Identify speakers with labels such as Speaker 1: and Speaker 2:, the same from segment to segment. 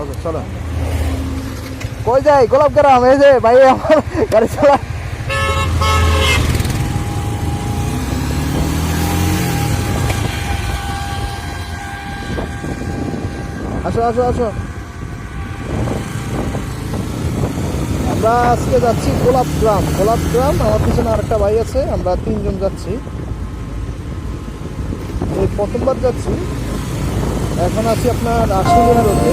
Speaker 1: ওকে চলো। কই যাই? গোলাপ গ্রাম, এই যে ভাই, আমার গাড়ি চালা আসো আসো আসো। আমরা আজকে যাচ্ছি গোলাপ গ্রাম। গোলাপ গ্রাম, আমার পিছনে আরেকটা ভাই আছে, আমরা তিনজন যাচ্ছি। এই প্রথমবার যাচ্ছি। এখন আছি আপনার আশুলিয়া রোডে।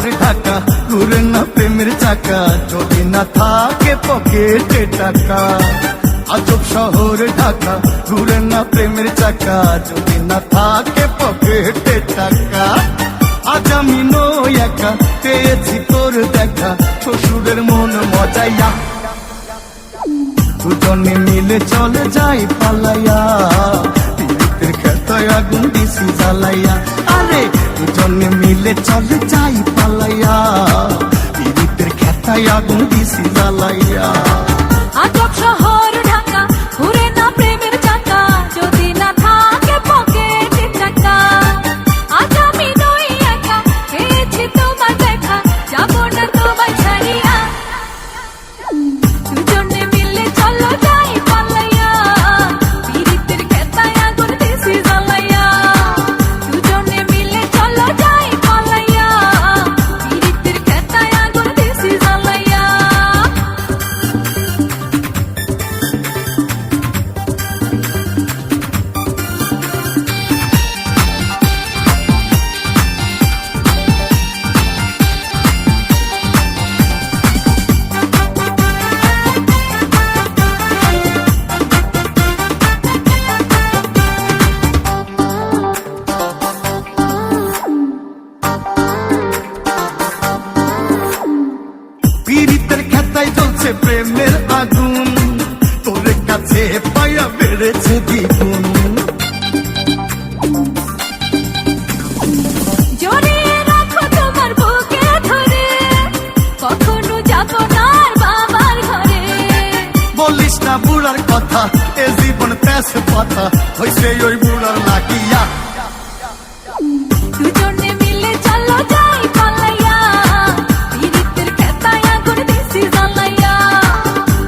Speaker 2: শহর ঢাকা ঘুরে না প্রেমের চাকা, যদি না থাকে পকেটে টাকা। আজব শহর ঢাকা ঘুরে না প্রেমের চাকা, যদি না থাকে পকেটে টাকা। আজ আমি নই একা, পেয়েছি তোর দেখা, শ্বশুরের মন মজাইয়া। দুজনে মিলে চলে যাই পালাইয়া খেতায় আগুন দিছি জ্বালাইয়া। দুজনে মিলে চলে যাই পালাইয়া। পীড়িতের খেতায় আগুন দিছি জ্বালাইয়া।
Speaker 3: আজব শহর
Speaker 2: জীবন তেজ পাতা হইছে ওই বুড়ার লাগিয়া
Speaker 3: দুজনে মিলে চলো যাই পালাইয়া। পীড়িতের খেতায় আগুন দিছি জ্বালাইয়া।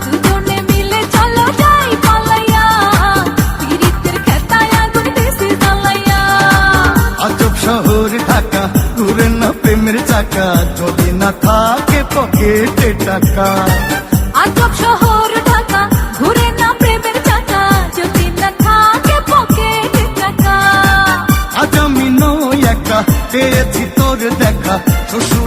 Speaker 3: দুজনে মিলে চলো যাই পালাইয়া। পীড়িতের খেতায় আগুন দিছি জ্বালাইয়া।
Speaker 2: আজব শহর ঢাকা ঘুরে না প্রেমের চাকা। যদি না থাকে পকেটে টাকা।
Speaker 3: আজব শহর
Speaker 2: দেখা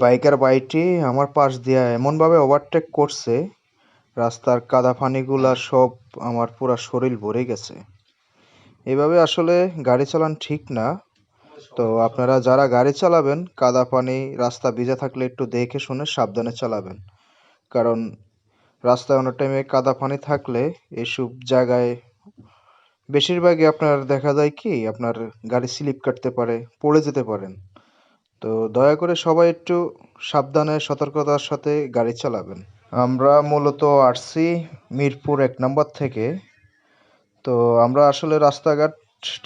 Speaker 1: বাইকের বাইকটি আমার পাশ দিয়ে এমনভাবে ওভারটেক করছে, রাস্তার কাদা পানিগুলা সব আমার পুরা শরীর ভরে গেছে। এভাবে আসলে গাড়ি চালান ঠিক না। তো আপনারা যারা গাড়ি চালাবেন কাদা পানি রাস্তা ভিজে থাকলে একটু দেখে শুনে সাবধানে চালাবেন। কারণ রাস্তায় অনেক টাইমে কাদা পানি থাকলে এসব জায়গায় বেশিরভাগই আপনার দেখা যায় কি, আপনার গাড়ি স্লিপ কাটতে পারে, পড়ে যেতে পারেন। তো দয়া করে সবাই একটু সাবধানে, সতর্কতার সাথে গাড়ি চালাবেন। আমরা মূলত আসছি মিরপুর এক নম্বর থেকে। তো আমরা আসলে রাস্তাঘাট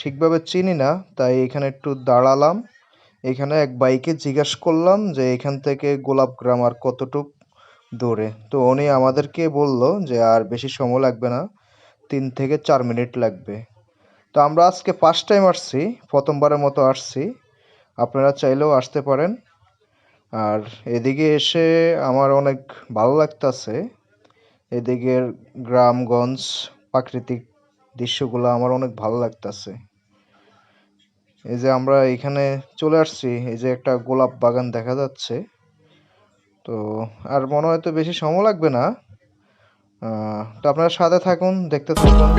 Speaker 1: ঠিকভাবে চিনি না, তাই এখানে একটু দাঁড়ালাম। এখানে এক বাইকে জিজ্ঞাসা করলাম যে এখান থেকে গোলাপ গ্রাম আর কতটুক দূরে। তো উনি আমাদেরকে বলল যে আর বেশি সময় লাগবে না, তিন থেকে চার মিনিট লাগবে। তো আমরা আজকে ফার্স্ট টাইম আসছি প্রথমবারের মতো আসছি আপনারা চাইলেও আসতে পারেন। আর এদিকে এসে আমার অনেক ভালো লাগতাছে। এদিকের গ্রামগঞ্জ প্রাকৃতিক দৃশ্যগুলো আমার অনেক ভালো লাগতাছে। এই যে আমরা এখানে চলে আসছি, এই যে একটা গোলাপ বাগান দেখা যাচ্ছে। তো আর মনে হয় তো বেশি সময় লাগবে না। তো আপনারা সাথে থাকুন, দেখতে থাকুন।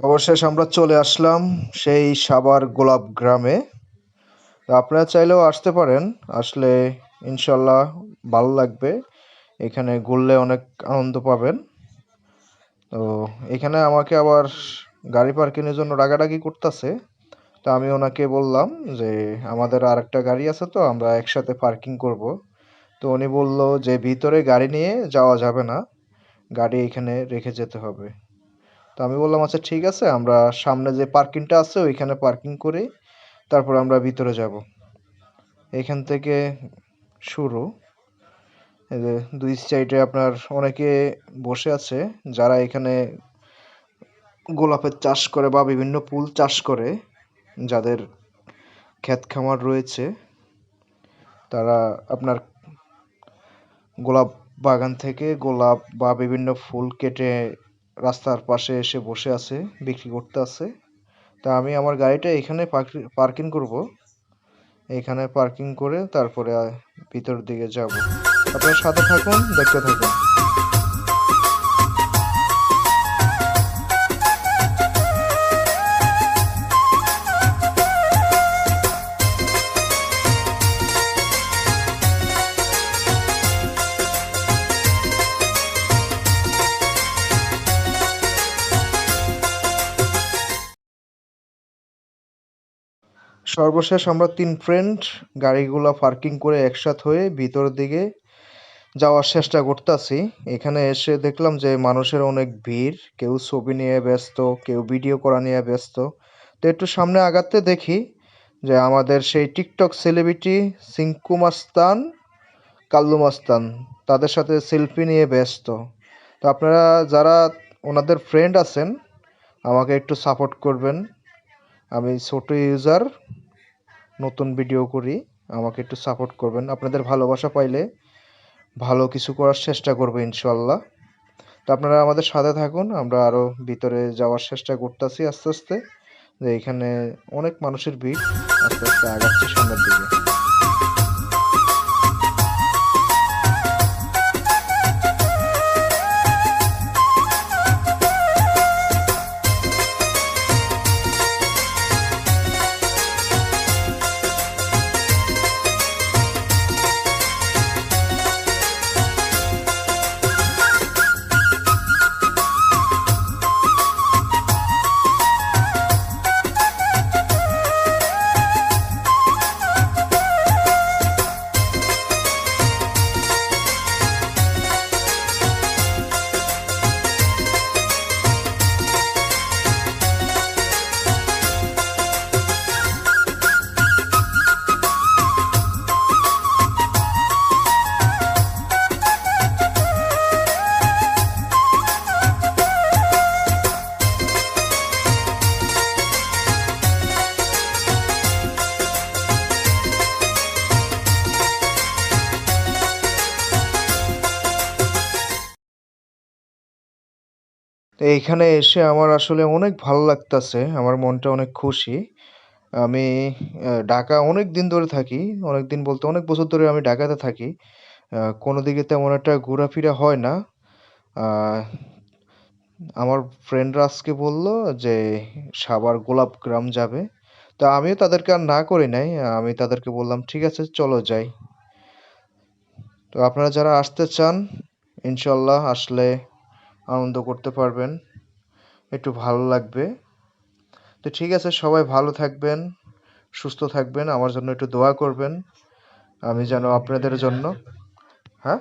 Speaker 1: অবশেষ আমরা চলে আসলাম সেই সাবার গোলাপ গ্রামে। আপনারা চাইলেও আসতে পারেন, আসলে ইনশাল্লাহ ভালো লাগবে। এখানে ঘুরলে অনেক আনন্দ পাবেন। তো এখানে আমাকে আবার গাড়ি পার্কিংয়ের জন্য ডাকাডাকি করতেছে। তো আমি ওনাকে বললাম যে, আমাদের আর একটা গাড়ি আছে তো, আমরা একসাথে পার্কিং করব। তো উনি বলল যে, ভিতরে গাড়ি নিয়ে যাওয়া যাবে না, গাড়ি এখানে রেখে যেতে হবে। তো আমি বললাম আচ্ছা ঠিক আছে, আমরা সামনে যে পার্কিংটা আছে, ওইখানে পার্কিং করে, তারপর আমরা ভিতরে যাব। এখান থেকে শুরু। যে দুই সাইডে আপনার অনেকে বসে আছে, যারা এখানে গোলাপের চাষ করে বা বিভিন্ন ফুল চাষ করে, যাদের ক্ষেত খামার রয়েছে, তারা আপনার গোলাপ বাগান থেকে গোলাপ বা বিভিন্ন ফুল কেটে রাস্তার পাশে এসে বসে আছে, বিক্রি করতে আছে। তা আমি আমার গাড়িটা এখানে পার্কিং করব। এখানে পার্কিং করে তারপরে ভিতর দিকে যাব। আপনারা সাথে থাকুন, দেখতে থাকুন। সর্বশেষ আমরা তিন ফ্রেন্ড গাড়িগুলো পার্কিং করে একসাথ হয়ে ভিতর দিকে যাওয়ার চেষ্টা করতেছি। এখানে এসে দেখলাম যে মানুষের অনেক ভিড়, কেউ ছবি নিয়ে ব্যস্ত, কেউ ভিডিও করা নিয়ে ব্যস্ত। তো একটু সামনে আগাতে দেখি যে আমাদের সেই টিকটক সেলিব্রিটি সিঙ্কু মাস্তান, কাল্লু মাস্তান, তাদের সাথে সেলফি নিয়ে ব্যস্ত। তো আপনারা যারা ওনাদের ফ্রেন্ড আছেন, আমাকে একটু সাপোর্ট করবেন। আমি ছোট ইউজার নতুন ভিডিও করি, আমাকে একটু সাপোর্ট করবেন। আপনাদের ভালোবাসা পাইলে ভালো কিছু করার চেষ্টা করব ইনশাল্লাহ। তো আপনারা আমাদের সাথে থাকুন, আমরা আরও ভিতরে যাওয়ার চেষ্টা করতেছি আস্তে আস্তে। যে এখানে অনেক মানুষের ভিড়, আস্তে আস্তে আগাচ্ছে সামনের দিকে। তো এইখানে এসে আমার আসলে অনেক ভালো লাগতাছে, আমার মনটা অনেক খুশি। আমি ঢাকা অনেক দিন ধরে থাকি অনেক দিন বলতে অনেক বছর ধরে আমি ঢাকাতে থাকি। কোনো দিকে তেমন একটা ঘোরাফেরা হয় না। আমার ফ্রেন্ডরা আজকে বলল যে, সাভার গোলাপগ্রাম যাবে। তো আমিও তাদেরকে আর না করি নাই, আমি তাদেরকে বললাম, ঠিক আছে, চলো যাই। তো আপনারা যারা আসতে চান, ইনশাল্লাহ আসলে আনন্দ করতে পারবেন। একটু ভালো লাগবে। তো ঠিক আছে, সবাই ভালো থাকবেন, সুস্থ থাকবেন, আমার জন্য একটু দোয়া করবেন। আমি যেন আপনাদের জন্য হ্যাঁ?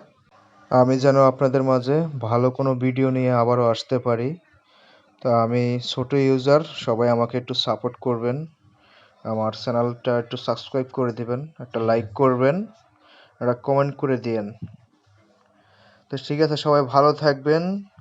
Speaker 1: আমি যেন আপনাদের মাঝে ভালো কোনো ভিডিও নিয়ে আবারও আসতে পারি। তো আমি ছোট ইউজার সবাই আমাকে একটু সাপোর্ট করবেন। আমার চ্যানেলটা একটু সাবস্ক্রাইব করে দিবেন, একটা লাইক করবেন, একটা কমেন্ট করে দিয়েন। তো ঠিক আছে, সবাই ভালো থাকবেন।